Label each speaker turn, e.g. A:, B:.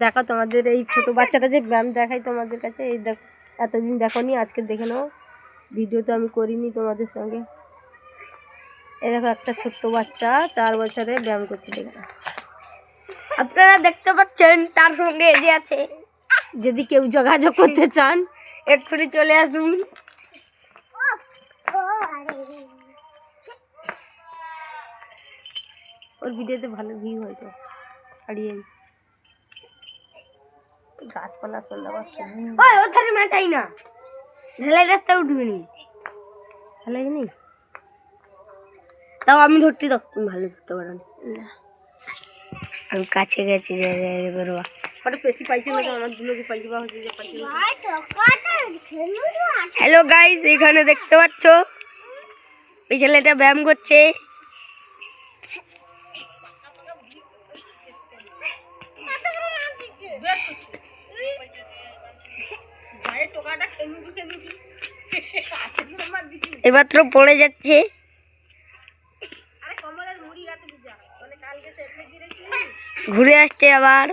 A: দেখো তোমাদের এই ছোট বাচ্চাটা যে ব্যায়াম দেখাই তোমাদের কাছে এই দেখ এতদিন দেখোনি আজকে দেখে নাও। ভিডিও তো আমি করিনি তোমাদের সঙ্গে। এই দেখো একটা ছোট্ট বাচ্চা চার বছরে ব্যায়াম করছে দেখে। নাও।
B: আপনারা দেখতে পাচ্ছেন তার সঙ্গে যে আছে।
A: যদি কেউ যোগাযোগ করতে চান
B: এক্ষুনি চলে আসুন।
A: ওর ভিডিওতে ভালো ভিউ হয়েছে ছাড়িয়ে গাছপালা সন্ধ্যা
B: ওই ওখানে মা চাই না ঢেলাই রাস্তায় উঠবি নি।
A: ভালো নি
B: তাও আমি ধরতে দাও। তুমি ভালো ধরতে পারো না। আমি কাছে গেছি যে করব
A: ওটা বেশি পাইছে না তো আমার দুলোকে পাইছে বা হচ্ছে যে পাইছে না।
B: হ্যালো গাইস এখানে দেখতে পাচ্ছ? এই ছেলেটা ব্যায়াম করছে। এবার পড়ে যাচ্ছে। ঘুরে আসছে আবার।